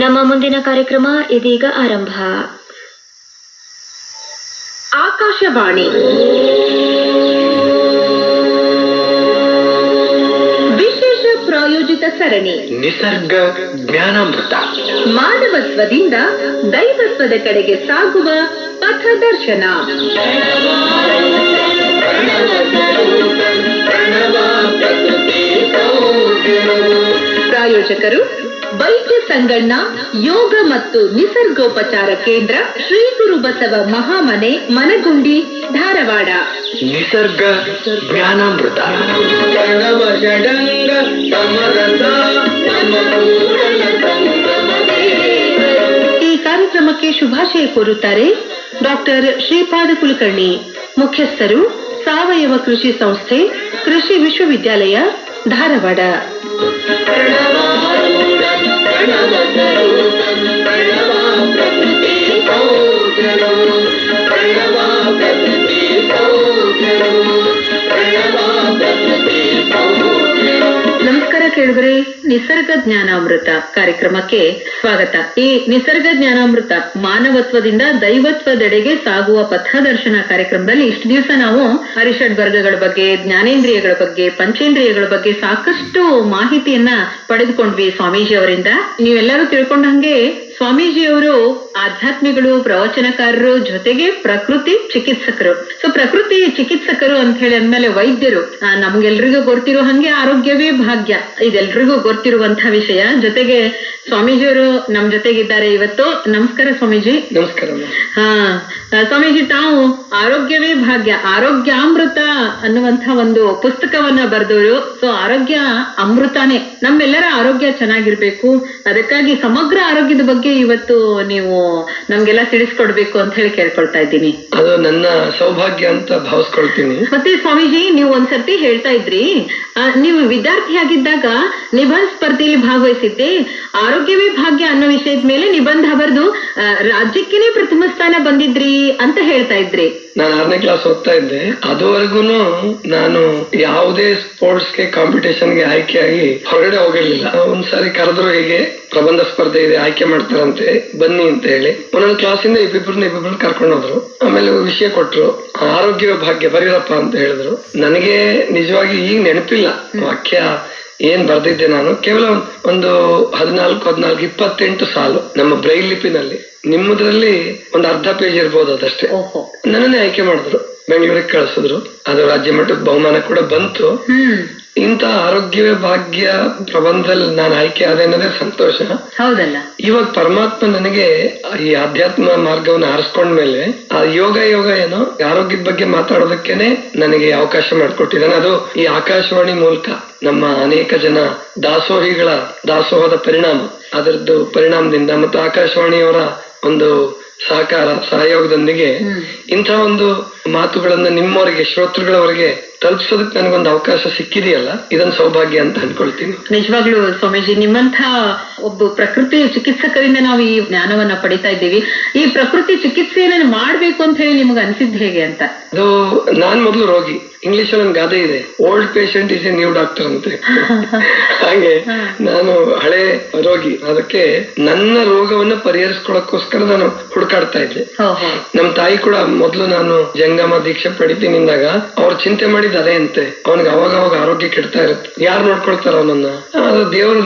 ನಮ್ಮ ಮುಂದಿನ ಕಾರ್ಯಕ್ರಮ ಇದೀಗ ಆರಂಭ. ಆಕಾಶವಾಣಿ. ವಿಶೇಷ ಪ್ರಾಯೋಜಿತ ಸರಣಿ. ನಿಸರ್ಗ ಜ್ಞಾನಾಮೃತ. ಮಾನವತ್ವದಿಂದ ದೈವತ್ವದ ಕಡೆಗೆ ಸಾಗುವ ಪಥದರ್ಶನ ಪ್ರಾಯೋಜಕರು ವೈದ್ಯ ಸಂಗಣ್ಣ ಯೋಗ ಮತ್ತು ನಿಸರ್ಗೋಪಚಾರ ಕೇಂದ್ರ ಶ್ರೀ ಗುರು ಬಸವ ಮಹಾಮನೆ ಮನಗುಂಡಿ ಧಾರವಾಡ. ನಿಸರ್ಗ ಜ್ಞಾನಾಮೃತ. ಈ ಕಾರ್ಯಕ್ರಮಕ್ಕೆ ಶುಭಾಶಯ ಕೋರುತ್ತಾರೆ ಡಾಕ್ಟರ್ ಶ್ರೀಪಾದ ಕುಲಕರ್ಣಿ ಮುಖ್ಯಸ್ಥರು ಸಾವಯವ ಕೃಷಿ ಸಂಸ್ಥೆ ಕೃಷಿ ವಿಶ್ವವಿದ್ಯಾಲಯ ಧಾರವಾಡ. ನಮಸ್ಕಾರ ಕೇಳಿದ್ರೆ ನಿಸರ್ಗ ಜ್ಞಾನಾಮೃತ ಕಾರ್ಯಕ್ರಮಕ್ಕೆ ಸ್ವಾಗತ. ಈ ನಿಸರ್ಗ ಜ್ಞಾನಾಮೃತ ಮಾನವತ್ವದಿಂದ ದೈವತ್ವದೆಡೆಗೆ ಸಾಗುವ ಪಥದರ್ಶನ ಕಾರ್ಯಕ್ರಮದಲ್ಲಿ ಇಷ್ಟು ದಿವಸ ನಾವು ಹರಿಷಡ್ ವರ್ಗಗಳ ಬಗ್ಗೆ, ಜ್ಞಾನೇಂದ್ರಿಯಗಳ ಬಗ್ಗೆ, ಪಂಚೇಂದ್ರಿಯಗಳ ಬಗ್ಗೆ ಸಾಕಷ್ಟು ಮಾಹಿತಿಯನ್ನ ಪಡೆದುಕೊಂಡ್ವಿ ಸ್ವಾಮೀಜಿ ಅವರಿಂದ. ನೀವೆಲ್ಲರೂ ತಿಳ್ಕೊಂಡ ಹಂಗೆ ಸ್ವಾಮೀಜಿಯವರು ಆಧ್ಯಾತ್ಮಿಗಳು ಪ್ರವಚನಕಾರರು ಜೊತೆಗೆ ಪ್ರಕೃತಿ ಚಿಕಿತ್ಸಕರು. ಸೊ ಪ್ರಕೃತಿ ಚಿಕಿತ್ಸಕರು ಅಂತ ಹೇಳಿ ಅಂದ್ಮೇಲೆ ವೈದ್ಯರು. ನಮ್ಗೆಲ್ರಿಗೂ ಗೊತ್ತಿರೋ ಹಂಗೆ ಆರೋಗ್ಯವೇ ಭಾಗ್ಯ. ಇದೆಲ್ರಿಗೂ ಗೊತ್ತಿರುವಂತಹ ವಿಷಯ. ಜೊತೆಗೆ ಸ್ವಾಮೀಜಿಯವರು ನಮ್ ಜೊತೆಗಿದ್ದಾರೆ ಇವತ್ತು. ನಮಸ್ಕಾರ ಸ್ವಾಮೀಜಿ. ನಮಸ್ಕಾರ ಹಾ ಸ್ವಾಮೀಜಿ ತಾವು ಆರೋಗ್ಯವೇ ಭಾಗ್ಯ ಆರೋಗ್ಯಾಮೃತ ಅನ್ನುವಂತ ಒಂದು ಪುಸ್ತಕವನ್ನ ಬರೆದವರು. ಸೊ ಆರೋಗ್ಯ ಅಮೃತಾನೇ. ನಮ್ಮೆಲ್ಲರ ಆರೋಗ್ಯ ಚೆನ್ನಾಗಿರ್ಬೇಕು. ಅದಕ್ಕಾಗಿ ಸಮಗ್ರ ಆರೋಗ್ಯದ ಬಗ್ಗೆ ಇವತ್ತು ನೀವು ನಮ್ಗೆಲ್ಲ ತಿಳಿಸ್ಕೊಡ್ಬೇಕು ಅಂತ ಹೇಳಿ ಕೇಳ್ಕೊಳ್ತಾ ಇದ್ದೀನಿ. ಅದು ನನ್ನ ಸೌಭಾಗ್ಯ ಅಂತ ಭಾವಿಸ್ಕೊಳ್ತೀನಿ. ಮತ್ತೆ ಸ್ವಾಮೀಜಿ ನೀವು ಒಂದ್ಸರ್ತಿ ಹೇಳ್ತಾ ಇದ್ರಿ ಆ, ನೀವು ವಿದ್ಯಾರ್ಥಿಯಾಗಿದ್ದಾಗ ನಿಬಂಧ ಸ್ಪರ್ಧೆಯಲ್ಲಿ ಭಾಗವಹಿಸಿದ್ದೆ. ಆರೋಗ್ಯವೇ ಭಾಗ್ಯ ಅನ್ನೋ ವಿಷಯದ ಮೇಲೆ ನಿಬಂಧ ಬರೆದು ರಾಜ್ಯಕ್ಕೇನೆ ಪ್ರಥಮ ಸ್ಥಾನ ಬಂದಿದ್ರಿ. ಅಂತ ಹೇಳ್ತಾ ಇದ್ರಿ. ನಾನು ಆರನೇ ಕ್ಲಾಸ್ ಓದ್ತಾ ಇದ್ದೆ. ಅದುವರೆಗೂ ನಾನು ಯಾವುದೇ ಸ್ಪೋರ್ಟ್ಸ್ಗೆ ಕಾಂಪಿಟೇಷನ್ಗೆ ಆಯ್ಕೆ ಆಗಿ ಹೊರಗಡೆ ಹೋಗಿರ್ಲಿಲ್ಲ. ಒಂದ್ಸಾರಿ ಕರೆದ್ರು ಹೀಗೆ, ಪ್ರಬಂಧ ಸ್ಪರ್ಧೆ ಇದೆ, ಆಯ್ಕೆ ಮಾಡ್ತಾರಂತೆ, ಬನ್ನಿ ಅಂತ ಹೇಳಿ. ಒಂದೊಂದು ಕ್ಲಾಸಿಂದ ಇಬ್ಬಿಬ್ರನ್ನ ಇಬ್ಬಿಬ್ರನ್ನ ಕರ್ಕೊಂಡು ಹೋದ್ರು. ಆಮೇಲೆ ವಿಷಯ ಕೊಟ್ರು. ಆರೋಗ್ಯ ಭಾಗ್ಯ ಬರೀರಪ್ಪ ಅಂತ ಹೇಳಿದ್ರು. ನನಗೆ ನಿಜವಾಗಿ ಈಗ ನೆನಪಿಲ್ಲ. ವಾಕ್ಯ ಏನ್ ಬರ್ದಿದ್ದೆ ನಾನು? ಕೇವಲ ಒಂದು ಹದಿನಾಲ್ಕು ಹದಿನಾಲ್ಕು ಇಪ್ಪತ್ತೆಂಟು ಸಾಲು ನಮ್ಮ ಬ್ರೈಲ್ ಲಿಪಿನಲ್ಲಿ. ನಿಮ್ಮದ್ರಲ್ಲಿ ಒಂದು ಅರ್ಧ ಪೇಜ್ ಇರ್ಬೋದು ಅದಷ್ಟೇ. ನನ್ನನ್ನೇ ಆಯ್ಕೆ ಮಾಡಿದ್ರು. ಬೆಂಗಳೂರಿಗೆ ಕಳಿಸಿದ್ರು. ಅದು ರಾಜ್ಯ ಮಟ್ಟದ ಬಹುಮಾನ ಕೂಡ ಬಂತು. ಇಂಥ ಆರೋಗ್ಯವೇ ಭಾಗ್ಯ ಪ್ರಬಂಧದಲ್ಲಿ ನಾನು ಆಯ್ಕೆ ಆದ ಅನ್ನೋದೇ ಸಂತೋಷ. ಹೌದಲ್ಲ? ಇವಾಗ ಪರಮಾತ್ಮ ನನಗೆ ಈ ಆಧ್ಯಾತ್ಮ ಮಾರ್ಗವನ್ನು ಆರಿಸ್ಕೊಂಡ್ಮೇಲೆ ಆ ಯೋಗ ಯೋಗ ಏನೋ ಆರೋಗ್ಯದ ಬಗ್ಗೆ ಮಾತಾಡೋದಕ್ಕೇನೆ ನನಗೆ ಅವಕಾಶ ಮಾಡಿಕೊಟ್ಟಿದ್ದಾನೆ. ಅದು ಈ ಆಕಾಶವಾಣಿ ಮೂಲಕ ನಮ್ಮ ಅನೇಕ ಜನ ದಾಸೋಹಿಗಳ ದಾಸೋಹದ ಪರಿಣಾಮ. ಅದರದ್ದು ಪರಿಣಾಮದಿಂದ ಮತ್ತು ಆಕಾಶವಾಣಿಯವರ ಒಂದು ಸಹಕಾರ ಸಹಯೋಗದೊಂದಿಗೆ ಇಂಥ ಒಂದು ಮಾತುಗಳನ್ನ ನಿಮ್ಮವರಿಗೆ ಶ್ರೋತೃಗಳವರಿಗೆ ತಲುಪಿಸೋದಕ್ಕೆ ನನಗೊಂದು ಅವಕಾಶ ಸಿಕ್ಕಿದೆಯಲ್ಲ? ಇದೊಂದು ಸೌಭಾಗ್ಯ ಅಂತ ಅನ್ಕೊಳ್ತೀನಿ ನಿಜವಾಗ್ಲೂ ಸ್ವಾಮೀಜಿ ನಿಮ್ಮಂಥ ಒಬ್ಬ ಪ್ರಕೃತಿ ಚಿಕಿತ್ಸಕರಿಂದ ನಾವು ಈ ಜ್ಞಾನವನ್ನ ಪಡಿತಾ ಇದ್ದೀವಿ. ಈ ಪ್ರಕೃತಿ ಚಿಕಿತ್ಸೆಯನ್ನ ಮಾಡ್ಬೇಕು ಅಂತ ಹೇಳಿ ನಿಮ್ಗೆ ಅನ್ಸಿದ್ ಹೇಗೆ ಅಂತ? ಅದು ನಾನ್ ಮೊದಲು ರೋಗಿ. ಇಂಗ್ಲಿಷ್ ಅಲ್ಲಿ ಒಂದು ಗಾದೆ ಇದೆ. Old patient is a new doctor ಅಂತ. ಹಾಗೆ ನಾನು ಹಳೆ ರೋಗಿ. ಅದಕ್ಕೆ ನನ್ನ ರೋಗವನ್ನ ಪರಿಹರಿಸ್ಕೊಳಕ್ಕೋಸ್ಕರ ನಾನು ಹುಡುಕಾಡ್ತಾ ಇದ್ದೆ. ನಮ್ ತಾಯಿ ಕೂಡ ಮೊದಲು ನಾನು ಜಂಗಮ ದೀಕ್ಷೆ ಪಡಿತೀನಿಂದಾಗ ಅವ್ರು ಚಿಂತೆ ಮಾಡಿದ ಅದೇ ಅಂತೆ. ಅವನಿಗೆ ಅವಾಗ ಅವಾಗ ಆರೋಗ್ಯ ಕೆಡ್ತಾ ಇರುತ್ತೆ ಯಾರು ನೋಡ್ಕೊಳ್ತಾರ ಅವನನ್ನ? ಅದು ದೇವರು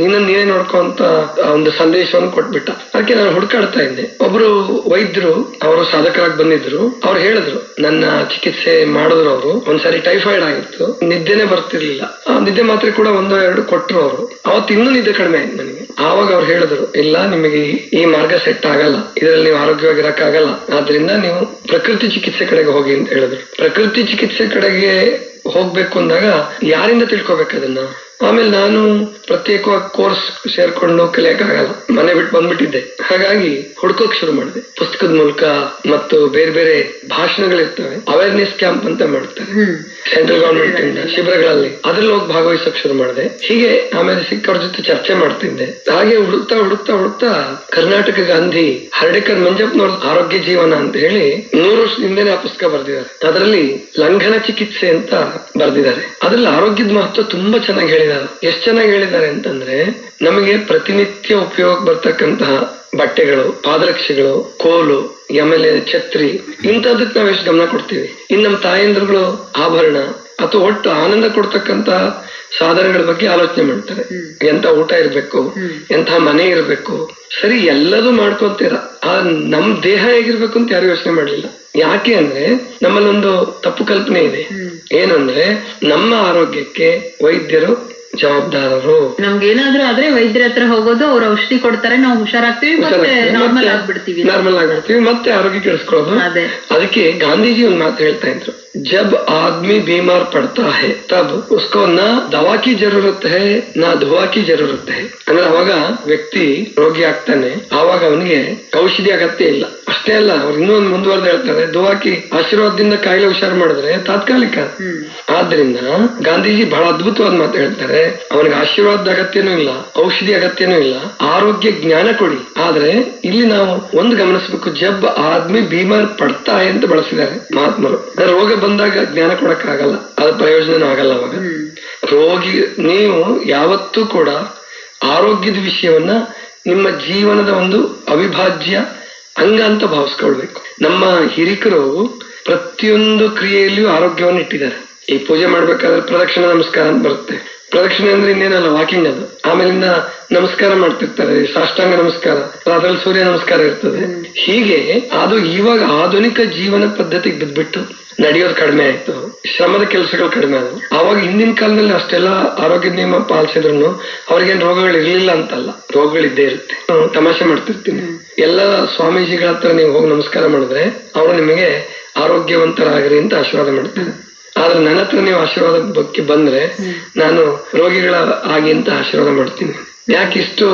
ನಿನ್ನ ನೀನೇ ನೋಡ್ಕೊ ಅಂತ ಒಂದು ಸಂದೇಶವನ್ನು ಕೊಟ್ಬಿಟ್ಟ. ಅದಕ್ಕೆ ನಾನು ಹುಡುಕಾಡ್ತಾ ಇದ್ದೆ. ಒಬ್ರು ವೈದ್ಯರು, ಅವರು ಸಾಧಕರಾಗಿ ಬಂದಿದ್ರು. ಅವ್ರು ಹೇಳಿದ್ರು, ನನ್ನ ಚಿಕಿತ್ಸೆ ಮಾಡಿದ್ರು ಅವರು. ಒಂದ್ಸರಿ ಟೈಫಾಯ್ಡ್ ಆಗಿತ್ತು. ನಿದ್ದೆನೆ ಬರ್ತಿರ್ಲಿಲ್ಲ. ಆ ನಿದ್ದೆ ಮಾತ್ರ ಕೂಡ ಒಂದೋ, ಎರಡು ಕೊಟ್ಟರು ಅವರು. ಅವತ್ತು ಇನ್ನೂ ನಿದ್ದೆ ಕಡಿಮೆ ಆಯ್ತು ನನಗೆ. ಆವಾಗ ಅವ್ರು ಹೇಳಿದ್ರು, ಇಲ್ಲ, ನಿಮಗೆ ಈ- ಈ ಮಾರ್ಗ ಸೆಟ್ ಆಗಲ್ಲ. ಇದರಲ್ಲಿ ನೀವು ಆರೋಗ್ಯವಾಗಿರಕ್ಕಾಗಲ್ಲ. ಆದ್ರಿಂದ ನೀವು ಪ್ರಕೃತಿ ಚಿಕಿತ್ಸೆ ಕಡೆಗೆ ಹೋಗಿ ಅಂತ ಹೇಳಿದ್ರು. ಪ್ರಕೃತಿ ಚಿಕಿತ್ಸೆ ಕಡೆಗೆ ಹೋಗ್ಬೇಕು ಅಂದಾಗ ಯಾರಿಂದ ತಿಳ್ಕೊಬೇಕು ಅದನ್ನ? ಆಮೇಲೆ ನಾನು ಪ್ರತ್ಯೇಕವಾಗಿ ಕೋರ್ಸ್ ಸೇರ್ಕೊಂಡು ಕಲಿಯಕ್ಕಾಗಲ್ಲ ಮನೆ ಬಿಟ್ಟು ಬಂದ್ಬಿಟ್ಟಿದ್ದೆ. ಹಾಗಾಗಿ ಹುಡ್ಕೋಕ್ ಶುರು ಮಾಡಿದೆ. ಪುಸ್ತಕದ ಮೂಲಕ ಮತ್ತು ಬೇರೆ ಬೇರೆ ಭಾಷಣಗಳಿರ್ತವೆ. ಅವೇರ್ನೆಸ್ ಕ್ಯಾಂಪ್ ಅಂತ ಮಾಡ್ತಾರೆ. ಸೆಂಟ್ರಲ್ ಗವರ್ಮೆಂಟ್ ಇಂದ ಶಿಬಿರಗಳಲ್ಲಿ. ಅದ್ರಲ್ಲಿ ಹೋಗಿ ಭಾಗವಹಿಸಕ್ ಶುರು ಮಾಡಿದೆ. ಹೀಗೆ ಆಮೇಲೆ ಸಿಕ್ಕವ್ರ ಜೊತೆ ಚರ್ಚೆ ಮಾಡ್ತಿದ್ದೆ. ಹಾಗೆ ಹುಡುಕ್ತಾ ಹುಡುಕ್ತಾ ಹುಡುಕ್ತಾ ಕರ್ನಾಟಕ ಗಾಂಧಿ ಹರ್ಡೇಕರ್ ಮಂಜಪ್ಪನವ್ರ ಆರೋಗ್ಯ ಜೀವನ ಅಂತ ಹೇಳಿ ನೂರು ವರ್ಷದಿಂದನೇ ಆ ಪುಸ್ತಕ ಬರೆದಿದ್ದಾರೆ. ಅದರಲ್ಲಿ ಲಂಘನ ಚಿಕಿತ್ಸೆ ಅಂತ ಬರೆದಿದ್ದಾರೆ. ಅದ್ರಲ್ಲಿ ಆರೋಗ್ಯದ ಮಹತ್ವ ತುಂಬಾ ಚೆನ್ನಾಗಿ ಹೇಳಿದ್ದಾರೆ. ಎಷ್ಟು ಚೆನ್ನಾಗಿ ಹೇಳಿದ್ದಾರೆ ಅಂತಂದ್ರೆ, ನಮಗೆ ಪ್ರತಿನಿತ್ಯ ಉಪಯೋಗ ಬರ್ತಕ್ಕಂತಹ ಬಟ್ಟೆಗಳು ಪಾದರಕ್ಷೆಗಳು ಕೋಲು ಆಮೇಲೆ ಛತ್ರಿ ಇಂಥದಕ್ಕೆ ನಾವ್ ಎಷ್ಟು ಗಮನ ಕೊಡ್ತೀವಿ. ಇನ್ ನಮ್ಮ ತಾಯಂದ್ರುಗಳು ಆಭರಣ ಅಥವಾ ಒಟ್ಟು ಆನಂದ ಕೊಡ್ತಕ್ಕಂತ ಸಾಧನಗಳ ಬಗ್ಗೆ ಆಲೋಚನೆ ಮಾಡ್ತಾರೆ. ಎಂತ ಊಟ ಇರ್ಬೇಕು ಎಂತ ಮನೆ ಇರ್ಬೇಕು ಸರಿ ಎಲ್ಲದೂ ಮಾಡ್ಕೊಂತೀರ ಆ ನಮ್ ದೇಹ ಹೇಗಿರ್ಬೇಕು ಅಂತ ಯಾರು ಯೋಚನೆ ಮಾಡ್ಲಿಲ್ಲ. ಯಾಕೆ ಅಂದ್ರೆ ನಮ್ಮಲ್ಲೊಂದು ತಪ್ಪು ಕಲ್ಪನೆ ಇದೆ. ಏನಂದ್ರೆ ನಮ್ಮ ಆರೋಗ್ಯಕ್ಕೆ ವೈದ್ಯರು ಜವಾಬ್ದಾರರು. ನಮ್ಗೆ ಏನಾದ್ರೂ ಆದ್ರೆ ವೈದ್ಯರ ಹತ್ರ ಹೋಗೋದು ಅವ್ರ ಔಷಧಿ ಕೊಡ್ತಾರೆ ನಾವು ಹುಷಾರಾಗ್ತೀವಿ ಮತ್ತೆ ನಾರ್ಮಲ್ ಆಗ್ಬಿಡ್ತೀವಿ. ನಾರ್ಮಲ್ ಆಗಿರ್ತೀವಿ ಮತ್ತೆ ಆರೋಗ್ಯ ಕೆಡಿಸ್ಕೊಳ್ಳೋದು. ಅದೇ. ಅದಕ್ಕೆ ಗಾಂಧೀಜಿ ಒಂದ್ ಮಾತು ಹೇಳ್ತಾ ಇದ್ರು. ಜಬ್ ಆದ್ಮಿ बीमार पड़ता है तब उसको न दवा की जरूरत है न दुआ की जरूरत है ಅಂದ್ರೆ ಅವಾಗ ವ್ಯಕ್ತಿ ರೋಗಿ ಆಗ್ತಾನೆ ಆವಾಗ ಅವನಿಗೆ ಔಷಧಿ ಅಗತ್ಯ ಇಲ್ಲ ಅಷ್ಟೇ ಅಲ್ಲ ಅವ್ರು ಇನ್ನೊಂದು ಮುಂದುವರೆದು ಹೇಳ್ತಾರೆ ದುವಾಕಿ ಆಶೀರ್ವಾದದಿಂದ ಕಾಯಿಲೆ ಹುಷಾರು ಮಾಡಿದ್ರೆ ತಾತ್ಕಾಲಿಕ ಹ್ಮ್ ಆದ್ರಿಂದ ಗಾಂಧೀಜಿ ಬಹಳ ಅದ್ಭುತವಾದ ಮಾತು ಹೇಳ್ತಾರೆ ಅವನಿಗೆ ಆಶೀರ್ವಾದದ ಅಗತ್ಯನೂ ಇಲ್ಲ ಔಷಧಿ ಅಗತ್ಯನೂ ಇಲ್ಲ ಆರೋಗ್ಯ ಜ್ಞಾನ ಕೊಡಿ ಆದ್ರೆ ಇಲ್ಲಿ ನಾವು ಒಂದು ಗಮನಿಸಬೇಕು ಜಬ್ ಆದ್ಮಿ ಬೀಮಾರ್ ಪಡ್ತಾ ಅಂತ ಬಳಸಿದ್ದಾರೆ ಮಹಾತ್ಮರು ಅಂದ್ರೆ ರೋಗ ಬಂದಾಗ ಜ್ಞಾನ ಕೊಡಕ್ಕಾಗಲ್ಲ. ಅದ್ರ ಪ್ರಯೋಜನ ಆಗಲ್ಲ ಅವಾಗ. ರೋಗಿ ನೀವು ಯಾವತ್ತೂ ಕೂಡ ಆರೋಗ್ಯದ ವಿಷಯವನ್ನ ನಿಮ್ಮ ಜೀವನದ ಒಂದು ಅವಿಭಾಜ್ಯ ಅಂಗ ಅಂತ ಭಾವಿಸ್ಕೊಳ್ಬೇಕು. ನಮ್ಮ ಹಿರಿಕರು ಪ್ರತಿಯೊಂದು ಕ್ರಿಯೆಯಲ್ಲಿಯೂ ಆರೋಗ್ಯವನ್ನು ಇಟ್ಟಿದ್ದಾರೆ. ಈ ಪೂಜೆ ಮಾಡ್ಬೇಕಾದ್ರೆ ಪ್ರದಕ್ಷಿಣ ನಮಸ್ಕಾರ ಅಂತ ಬರುತ್ತೆ. ಪ್ರದಕ್ಷಿಣೆ ಅಂದ್ರೆ ಇನ್ನೇನಲ್ಲ ವಾಕಿಂಗ್ ಅದು. ಆಮೇಲಿಂದ ನಮಸ್ಕಾರ ಮಾಡ್ತಿರ್ತಾರೆ ಸಾಷ್ಟಾಂಗ ನಮಸ್ಕಾರ ರಾತ್ರಿ ಸೂರ್ಯ ನಮಸ್ಕಾರ ಇರ್ತದೆ. ಹೀಗೆ ಅದು ಇವಾಗ ಆಧುನಿಕ ಜೀವನ ಪದ್ಧತಿಗೆ ಬಿದ್ಬಿಟ್ಟು ನಡೆಯೋದು ಕಡಿಮೆ ಆಯ್ತು. ಶ್ರಮದ ಕೆಲಸಗಳು ಕಡಿಮೆ ಆದವು. ಅವಾಗ ಹಿಂದಿನ ಕಾಲದಲ್ಲಿ ಅಷ್ಟೆಲ್ಲ ಆರೋಗ್ಯ ನಿಯಮ ಪಾಲಿಸಿದ್ರು ಅವ್ರಿಗೇನ್ ರೋಗಗಳು ಇರ್ಲಿಲ್ಲ ಅಂತಲ್ಲ. ರೋಗಗಳಿದ್ದೇ ಇರುತ್ತೆ. ತಮಾಷೆ ಮಾಡ್ತಿರ್ತೀನಿ. ಎಲ್ಲ ಸ್ವಾಮೀಜಿಗಳ ಹತ್ರ ನೀವು ಹೋಗಿ ನಮಸ್ಕಾರ ಮಾಡಿದ್ರೆ ಅವರು ನಿಮಗೆ ಆರೋಗ್ಯವಂತರಾಗಿರಿ ಅಂತ ಆಶೀರ್ವಾದ ಮಾಡ್ತಾರೆ. ಆದ್ರೆ ನನ್ನ ಹತ್ರ ನೀವು ಆಶೀರ್ವಾದ ಬಗ್ಗೆ ಬಂದ್ರೆ ನಾನು ರೋಗಿಗಳ ಆಗಿ ಅಂತ ಆಶೀರ್ವಾದ ಮಾಡ್ತೀನಿ. ಯಾಕೆ ಇಷ್ಟು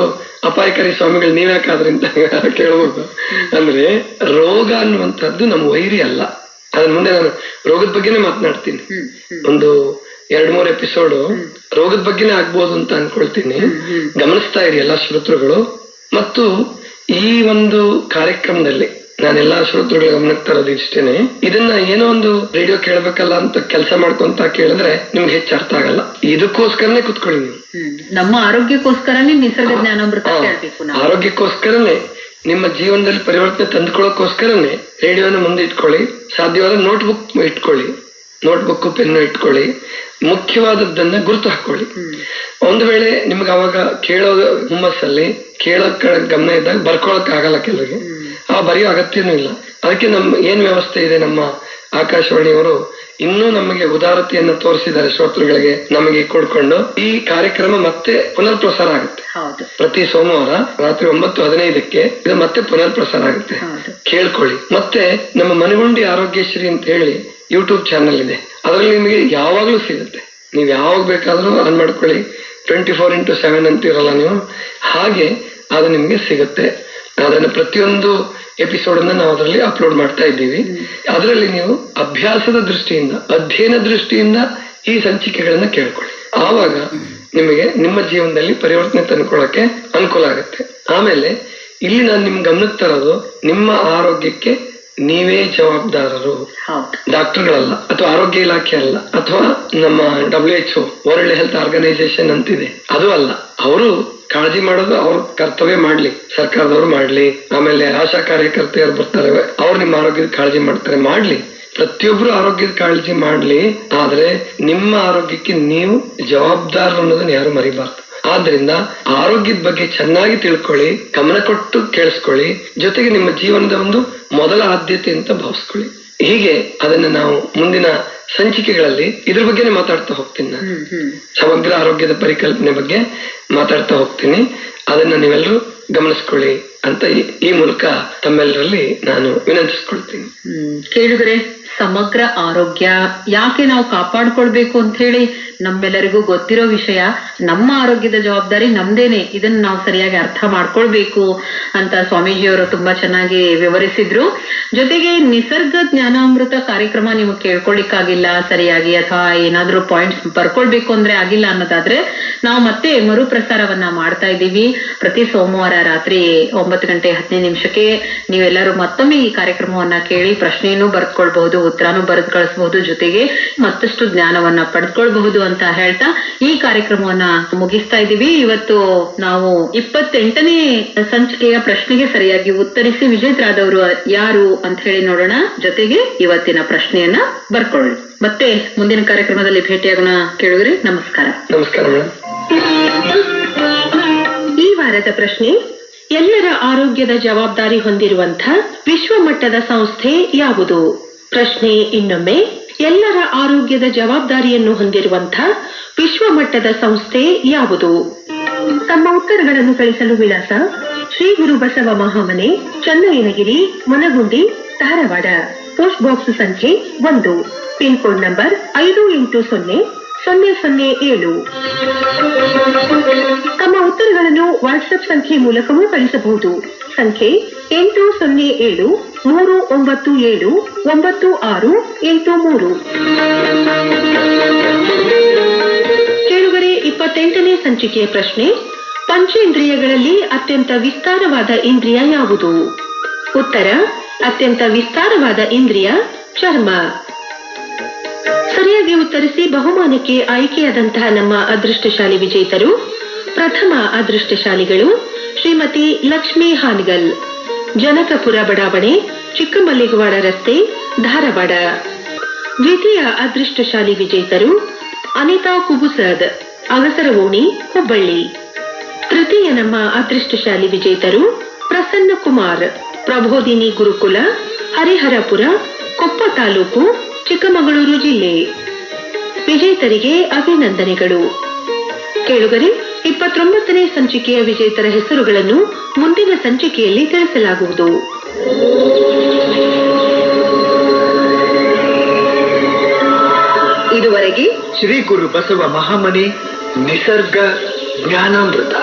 ಅಪಾಯಕಾರಿ ಸ್ವಾಮಿಗಳು ನೀವ್ಯಾಕಾದ್ರಿ ಅಂತ ಕೇಳಬಹುದು ಅಂದ್ರೆ ರೋಗ ಅನ್ನುವಂಥದ್ದು ನಮ್ಮ ವೈರಿ ಅಲ್ಲ. ಅದ್ರ ಮುಂದೆ ನಾನು ರೋಗದ ಬಗ್ಗೆನೇ ಮಾತನಾಡ್ತೀನಿ. ಒಂದು ಎರಡ್ ಮೂರ್ ಎಪಿಸೋಡ್ ರೋಗದ ಬಗ್ಗೆನೇ ಆಗ್ಬೋದು ಅಂತ ಅನ್ಕೊಳ್ತೀನಿ. ಗಮನಿಸ್ತಾ ಇರಿ ಎಲ್ಲಾ ಶ್ರೋತೃಗಳು. ಮತ್ತು ಈ ಒಂದು ಕಾರ್ಯಕ್ರಮದಲ್ಲಿ ನಾನೆಲ್ಲಾ ಶ್ರೋತೃಗಳ ಗಮನಕ್ಕೆ ತರೋದು ಇಷ್ಟೇನೆ. ಇದನ್ನ ಏನೋ ಒಂದು ರೇಡಿಯೋ ಕೇಳ್ಬೇಕಲ್ಲ ಅಂತ ಕೆಲಸ ಮಾಡ್ಕೊಂತ ಕೇಳಿದ್ರೆ ನಿಮ್ಗೆ ಹೆಚ್ಚು ಅರ್ಥ ಆಗಲ್ಲ. ಇದಕ್ಕೋಸ್ಕರನೇ ಕುತ್ಕೊಳ್ಳಿ ನೀವು. ನಮ್ಮ ಆರೋಗ್ಯಕ್ಕೋಸ್ಕರನೇ ನಿಸರ್ಗ ಜ್ಞಾನಾಮೃತ ಕೇಳ್ಬೇಕು ನಾವು. ಆರೋಗ್ಯಕ್ಕೋಸ್ಕರನೇ ನಿಮ್ಮ ಜೀವನದಲ್ಲಿ ಪರಿವರ್ತನೆ ತಂದುಕೊಳ್ಳೋಕ್ಕೋಸ್ಕರನೇ ರೇಡಿಯೋನ ಮುಂದೆ ಇಟ್ಕೊಳ್ಳಿ. ಸಾಧ್ಯವಾದ ನೋಟ್ಬುಕ್ ಇಟ್ಕೊಳ್ಳಿ. ನೋಟ್ಬುಕ್ ಪೆನ್ನು ಇಟ್ಕೊಳ್ಳಿ. ಮುಖ್ಯವಾದದ್ದನ್ನ ಗುರುತು ಹಾಕೊಳ್ಳಿ ಒಂದು ವೇಳೆ ನಿಮ್ಗೆ ಅವಾಗ ಕೇಳೋ ಹುಮ್ಮಸ್ಸಲ್ಲಿ ಕೇಳೋ ಗಮನ ಇದ್ದಾಗ ಬರ್ಕೊಳಕ್ ಆಗಲ್ಲ ಕೆಲವರಿಗೆ ಆ ಬರೆಯೋ ಅಗತ್ಯನೂ ಇಲ್ಲ. ಅದಕ್ಕೆ ನಮ್ಮ ಏನ್ ವ್ಯವಸ್ಥೆ ಇದೆ ನಮ್ಮ ಆಕಾಶವಾಣಿಯವರು? ಇನ್ನೂ ನಮಗೆ ಉದಾರತೆಯನ್ನು ತೋರಿಸಿದ್ದಾರೆ ಶ್ರೋತೃಗಳಿಗೆ ನಮಗೆ ಕೊಡ್ಕೊಂಡು. ಈ ಕಾರ್ಯಕ್ರಮ ಮತ್ತೆ ಪುನರ್ ಪ್ರಸಾರ ಆಗುತ್ತೆ ಪ್ರತಿ ಸೋಮವಾರ ರಾತ್ರಿ ಒಂಬತ್ತು ಹದಿನೈದಕ್ಕೆ ಇದು ಮತ್ತೆ ಪುನರ್ ಪ್ರಸಾರ ಆಗುತ್ತೆ ಕೇಳ್ಕೊಳ್ಳಿ. ಮತ್ತೆ ನಮ್ಮ ಮನಗುಂಡಿ ಆರೋಗ್ಯಶ್ರೀ ಅಂತ ಹೇಳಿ ಯೂಟ್ಯೂಬ್ ಚಾನಲ್ ಇದೆ. ಅದರಲ್ಲಿ ನಿಮಗೆ ಯಾವಾಗ್ಲೂ ಸಿಗುತ್ತೆ. ನೀವು ಯಾವಾಗ ಬೇಕಾದ್ರೂ ಆನ್ ಮಾಡ್ಕೊಳ್ಳಿ. ಟ್ವೆಂಟಿ ಫೋರ್ ಇಂಟು ಸೆವೆನ್ ಅಂತಿರಲ್ಲ ನೀವು. ಹಾಗೆ ಅದು ನಿಮಗೆ ಸಿಗುತ್ತೆ. ಅದನ್ನ ಪ್ರತಿಯೊಂದು ಎಪಿಸೋಡ್ ಅನ್ನ ನಾವು ಅದರಲ್ಲಿ ಅಪ್ಲೋಡ್ ಮಾಡ್ತಾ ಇದ್ದೀವಿ. ಅದರಲ್ಲಿ ನೀವು ಅಭ್ಯಾಸದ ದೃಷ್ಟಿಯಿಂದ ಅಧ್ಯಯನ ದೃಷ್ಟಿಯಿಂದ ಈ ಸಂಚಿಕೆಗಳನ್ನ ಕೇಳ್ಕೊಳ್ಳಿ. ಆವಾಗ ನಿಮಗೆ ನಿಮ್ಮ ಜೀವನದಲ್ಲಿ ಪರಿವರ್ತನೆ ತಂದುಕೊಳ್ಳಕ್ಕೆ ಅನುಕೂಲ ಆಗುತ್ತೆ. ಆಮೇಲೆ ಇಲ್ಲಿ ನಾನು ನಿಮ್ ಗಮನಕ್ಕೆ ತರೋದು ನಿಮ್ಮ ಆರೋಗ್ಯಕ್ಕೆ ನೀವೇ ಜವಾಬ್ದಾರರು. ಡಾಕ್ಟರ್ಗಳಲ್ಲ ಅಥವಾ ಆರೋಗ್ಯ ಇಲಾಖೆ ಅಲ್ಲ ಅಥವಾ ನಮ್ಮ W H world health organization ಅಂತಿದೆ. ಅದು ಅಲ್ಲ. ಅವರು ಕಾಳಜಿ ಮಾಡೋದು ಅವ್ರ ಕರ್ತವ್ಯ ಮಾಡ್ಲಿ, ಸರ್ಕಾರದವ್ರು ಮಾಡ್ಲಿ, ಆಮೇಲೆ ಆಶಾ ಕಾರ್ಯಕರ್ತೆಯರು ಬರ್ತಾರೆ, ಅವ್ರು ನಿಮ್ಮ ಆರೋಗ್ಯದ ಕಾಳಜಿ ಮಾಡ್ತಾರೆ, ಮಾಡ್ಲಿ. ಪ್ರತಿಯೊಬ್ರು ಆರೋಗ್ಯದ ಕಾಳಜಿ ಮಾಡ್ಲಿ, ಆದ್ರೆ ನಿಮ್ಮ ಆರೋಗ್ಯಕ್ಕೆ ನೀವು ಜವಾಬ್ದಾರರು ಅನ್ನೋದನ್ನ ಯಾರು ಮರಿಬಾರ್ದು. ಆದ್ರಿಂದ ಆರೋಗ್ಯದ ಬಗ್ಗೆ ಚೆನ್ನಾಗಿ ತಿಳ್ಕೊಳ್ಳಿ, ಗಮನ ಕೊಟ್ಟು ಕೇಳಿಸ್ಕೊಳ್ಳಿ, ಜೊತೆಗೆ ನಿಮ್ಮ ಜೀವನದ ಒಂದು ಮೊದಲ ಆದ್ಯತೆ ಅಂತ ಭಾವಿಸ್ಕೊಳ್ಳಿ. ಹೀಗೆ ಅದನ್ನ ನಾವು ಮುಂದಿನ ಸಂಚಿಕೆಗಳಲ್ಲಿ ಇದ್ರ ಬಗ್ಗೆನೆ ಮಾತಾಡ್ತಾ ಹೋಗ್ತೀನಿ ನಾನು. ಸಮಗ್ರ ಆರೋಗ್ಯದ ಪರಿಕಲ್ಪನೆ ಬಗ್ಗೆ ಮಾತಾಡ್ತಾ ಹೋಗ್ತೀನಿ. ಅದನ್ನ ನೀವೆಲ್ಲರೂ ಗಮನಿಸ್ಕೊಳ್ಳಿ ಅಂತ ಈ- ಮೂಲಕ ತಮ್ಮೆಲ್ಲರಲ್ಲಿ ನಾನು ವಿನಂತಿಸ್ಕೊಳ್ತೀನಿ. ಕೇಳಿದ್ರೆ ಸಮಗ್ರ ಆರೋಗ್ಯ ಯಾಕೆ ನಾವು ಕಾಪಾಡ್ಕೊಳ್ಬೇಕು ಅಂತ ಹೇಳಿ ನಮ್ಮೆಲ್ಲರಿಗೂ ಗೊತ್ತಿರೋ ವಿಷಯ ನಮ್ಮ ಆರೋಗ್ಯದ ಜವಾಬ್ದಾರಿ ನಮ್ದೇನೆ. ಇದನ್ನ ನಾವು ಸರಿಯಾಗಿ ಅರ್ಥ ಮಾಡ್ಕೊಳ್ಬೇಕು ಅಂತ ಸ್ವಾಮೀಜಿಯವರು ತುಂಬಾ ಚೆನ್ನಾಗಿ ವಿವರಿಸಿದ್ರು. ಜೊತೆಗೆ ನಿಸರ್ಗ ಜ್ಞಾನಾಮೃತ ಕಾರ್ಯಕ್ರಮ ನೀವು ಕೇಳ್ಕೊಳ್ಳಿಕ್ಕಾಗಿಲ್ಲ ಸರಿಯಾಗಿ ಅಥವಾ ಏನಾದ್ರೂ ಪಾಯಿಂಟ್ಸ್ ಬರ್ಕೊಳ್ಬೇಕು ಅಂದ್ರೆ ಆಗಿಲ್ಲ ಅನ್ನೋದಾದ್ರೆ ನಾವು ಮತ್ತೆ ಮರುಪ್ರಸಾರವನ್ನ ಮಾಡ್ತಾ ಇದ್ದೀವಿ. ಪ್ರತಿ ಸೋಮವಾರ ರಾತ್ರಿ ಒಂಬತ್ತು ಗಂಟೆ ಹದಿನೈದು ನಿಮಿಷಕ್ಕೆ ನೀವೆಲ್ಲರೂ ಮತ್ತೊಮ್ಮೆ ಈ ಕಾರ್ಯಕ್ರಮವನ್ನ ಕೇಳಿ ಪ್ರಶ್ನೆಯನ್ನು ಬರ್ಕೊಳ್ಬಹುದು ಉತ್ತರನು ಬರೆದು ಕಳಿಸಬಹುದು ಜೊತೆಗೆ ಮತ್ತಷ್ಟು ಜ್ಞಾನವನ್ನ ಪಡೆದುಕೊಳ್ಬಹುದು ಅಂತ ಹೇಳ್ತಾ ಈ ಕಾರ್ಯಕ್ರಮವನ್ನ ಮುಗಿಸ್ತಾ ಇದ್ದೀವಿ. ಇವತ್ತು ನಾವು ಇಪ್ಪತ್ತೆಂಟನೇ ಸಂಚಿಕೆಯ ಪ್ರಶ್ನೆಗೆ ಸರಿಯಾಗಿ ಉತ್ತರಿಸಿ ವಿಜೇತರಾದವರು ಯಾರು ಅಂತ ಹೇಳಿ ನೋಡೋಣ. ಜೊತೆಗೆ ಇವತ್ತಿನ ಪ್ರಶ್ನೆಯನ್ನ ಬರ್ಕೊಳ್ಳಿ ಮತ್ತೆ ಮುಂದಿನ ಕಾರ್ಯಕ್ರಮದಲ್ಲಿ ಭೇಟಿಯಾಗೋಣ ಕೇಳಿದ್ರಿ ನಮಸ್ಕಾರ. ನಮಸ್ಕಾರ ಈ ವಾರದ ಪ್ರಶ್ನೆ ಎಲ್ಲರ ಆರೋಗ್ಯದ ಜವಾಬ್ದಾರಿ ಹೊಂದಿರುವಂಥ ವಿಶ್ವಮಟ್ಟದ ಸಂಸ್ಥೆ ಯಾವುದು? ಪ್ರಶ್ನೆ ಇನ್ನೊಮ್ಮೆ. ಎಲ್ಲರ ಆರೋಗ್ಯದ ಜವಾಬ್ದಾರಿಯನ್ನು ಹೊಂದಿರುವಂಥ ವಿಶ್ವಮಟ್ಟದ ಸಂಸ್ಥೆ ಯಾವುದು? ತಮ್ಮ ಉತ್ತರಗಳನ್ನು ಕಳಿಸಲು ವಿಳಾಸ ಶ್ರೀ ಗುರು ಬಸವ ಮಹಾಮನೆ ಚನ್ನಯ್ಯನಗಿರಿ ಮನಗುಂಡಿ, ಧಾರವಾಡ. ಪೋಸ್ಟ್ ಬಾಕ್ಸ್ ಸಂಖ್ಯೆ ಒಂದು. ಪಿನ್ ಕೋಡ್ ನಂಬರ್ ಐದು ಎಂಟು ಸೊನ್ನೆ ಸೊನ್ನೆ ಸೊನ್ನೆ ಏಳು. ತಮ್ಮ ಉತ್ತರಗಳನ್ನು ವಾಟ್ಸ್ಆಪ್ ಸಂಖ್ಯೆ ಮೂಲಕವೂ ಕಳಿಸಬಹುದು. ಸಂಖ್ಯೆ ಎಂಟು ಸೊನ್ನೆ ಏಳು, ಮೂರು ಒಂಬತ್ತು ಏಳು, ಒಂಬತ್ತು ಆರು, ಎಂಟು ಮೂರು. ಕೇಳುಗರೆ, ಇಪ್ಪತ್ತೆಂಟನೇ ಸಂಚಿಕೆಯ ಪ್ರಶ್ನೆ, ಪಂಚೇಂದ್ರಿಯಗಳಲ್ಲಿ ಅತ್ಯಂತ ವಿಸ್ತಾರವಾದ ಇಂದ್ರಿಯ ಯಾವುದು? ಉತ್ತರ, ಅತ್ಯಂತ ವಿಸ್ತಾರವಾದ ಇಂದ್ರಿಯ ಚರ್ಮ. ಸರಿಯಾಗಿ ಉತ್ತರಿಸಿ ಬಹುಮಾನಕ್ಕೆ ಆಯ್ಕೆಯಾದಂತಹ ನಮ್ಮ ಅದೃಷ್ಟಶಾಲಿ ವಿಜೇತರು, ಪ್ರಥಮ ಅದೃಷ್ಟಶಾಲಿಗಳು ಶ್ರೀಮತಿ ಲಕ್ಷ್ಮೀ ಹಾನ್ಗಲ್, ಜನಕಪುರ ಬಡಾವಣೆ, ಚಿಕ್ಕಮಲ್ಲಿಗವಾಡ ರಸ್ತೆ, ಧಾರವಾಡ. ದ್ವಿತೀಯ ಅದೃಷ್ಟಶಾಲಿ ವಿಜೇತರು ಅನಿತಾ ಕುಬುಸದ್ ಅಗಸರವೋಣಿ ಹುಬ್ಬಳ್ಳಿ. ತೃತೀಯ ನಮ್ಮ ಅದೃಷ್ಟಶಾಲಿ ವಿಜೇತರು ಪ್ರಸನ್ನ ಕುಮಾರ್, ಪ್ರಬೋಧಿನಿ ಗುರುಕುಲ, ಹರಿಹರಪುರ, ಕೊಪ್ಪ ತಾಲೂಕು ಚಿಕ್ಕಮಗಳೂರು ಜಿಲ್ಲೆ. ವಿಜೇತರಿಗೆ ಅಭಿನಂದನೆಗಳು. ಕೇಳುಗರೆ, ಇಪ್ಪತ್ತೊಂಬತ್ತನೇ ಸಂಚಿಕೆಯ ವಿಜೇತರ ಹೆಸರುಗಳನ್ನು ಮುಂದಿನ ಸಂಚಿಕೆಯಲ್ಲಿ ತಿಳಿಸಲಾಗುವುದು. ಇದುವರೆಗೆ ಶ್ರೀ ಗುರು ಬಸವ ಮಹಾಮನೆ ನಿಸರ್ಗ ಜ್ಞಾನಾಮೃತ.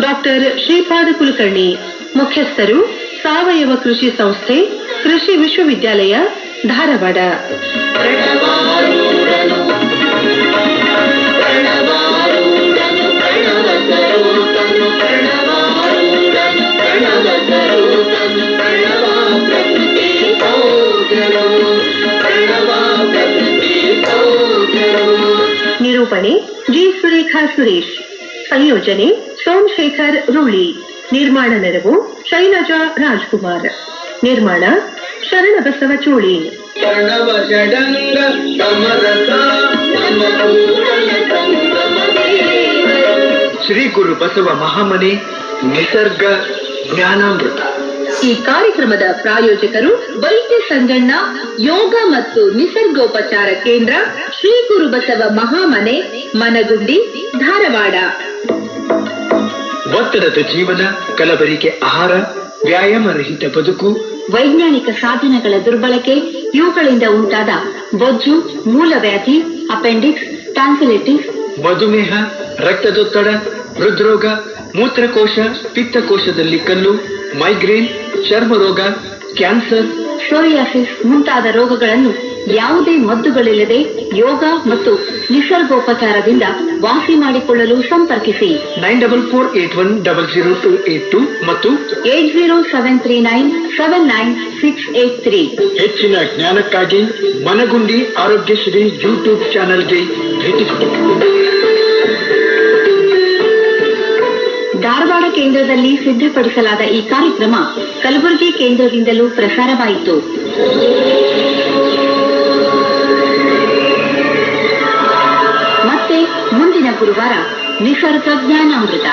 ಡಾಕ್ಟರ್ ಶ್ರೀಪಾದ ಕುಲಕರ್ಣಿ, ಮುಖ್ಯಸ್ಥರು ಸಾವಯವ ಕೃಷಿ ಸಂಸ್ಥೆ, ಕೃಷಿ ವಿಶ್ವವಿದ್ಯಾಲಯ, ಧಾರವಾಡ. ನಿರೂಪಣೆ ಜಿ. ಸುರೇಖಾ ಸುರೇಶ್. ಸಂಯೋಜನೆ ಸೋಮಶೇಖರ್ ರೂಳಿ. ನಿರ್ಮಾಣ ನೆರವು ಶೈಲಜಾ ರಾಜ್ಕುಮಾರ್. ನಿರ್ಮಾಣ ಶರಣ ಬಸವ ಚೂಳಿ. ಶ್ರೀ ಗುರು ಬಸವ ಮಹಾಮನೆ ನಿಸರ್ಗ ಜ್ಞಾನಾಮೃತ. ಈ ಕಾರ್ಯಕ್ರಮದ ಪ್ರಾಯೋಜಕರು ವೈದ್ಯ ಸಂಗಣ್ಣ ಯೋಗ ಮತ್ತು ನಿಸರ್ಗೋಪಚಾರ ಕೇಂದ್ರ ಶ್ರೀ ಗುರು ಬಸವ ಮಹಾಮನೆ ಮನಗುಂಡಿ ಧಾರವಾಡ. ಒತ್ತಡದ ಜೀವನ ಕಲಬರಿಕೆ ಆಹಾರ ವ್ಯಾಯಾಮ ರಹಿತ ಬದುಕು ವೈಜ್ಞಾನಿಕ ಸಾಧನಗಳ ದುರ್ಬಳಕೆ ಇವುಗಳಿಂದ ಉಂಟಾದ ಬೊಜ್ಜು ಮೂಲವ್ಯಾಧಿ ಅಪೆಂಡಿಕ್ಸ್ ಟ್ಯಾನ್ಸಿಲಿಟಿಸ್ ಮಧುಮೇಹ ರಕ್ತದೊತ್ತಡ ಹೃದ್ರೋಗ ಮೂತ್ರಕೋಶ ಪಿತ್ತಕೋಶದಲ್ಲಿ ಕಲ್ಲು ಮೈಗ್ರೇನ್ ಚರ್ಮರೋಗ ಕ್ಯಾನ್ಸರ್ ಸೋರಿಯಾಸಿಸ್ ಮುಂತಾದ ರೋಗಗಳನ್ನು ಯಾವುದೇ ಮದ್ದುಗಳಿಲ್ಲದೆ ಯೋಗ ಮತ್ತು ನಿಸರ್ಗೋಪಚಾರದಿಂದ ವಾಸಿ ಮಾಡಿಕೊಳ್ಳಲು ಸಂಪರ್ಕಿಸಿ. Nine double four eight one double zero two eight two ಮತ್ತು eight zero seven three nine seven nine six eight three. ಹೆಚ್ಚಿನ ಜ್ಞಾನಕ್ಕಾಗಿ ಮನಗುಂಡಿ ಆರೋಗ್ಯಶ್ರೀ ಯೂಟ್ಯೂಬ್ ಚಾನೆಲ್ಗೆ ಭೇಟಿ ಕೊಡಿ. ಧಾರವಾಡ ಕೇಂದ್ರದಲ್ಲಿ ಸಿದ್ಧಪಡಿಸಲಾದ ಈ ಕಾರ್ಯಕ್ರಮ ಕಲಬುರಗಿ ಕೇಂದ್ರದಿಂದಲೂ ಪ್ರಸಾರವಾಯಿತು. ಗುರುವಾರ ನಿಸರ್ಗ ಜ್ಞಾನಾಮೃತ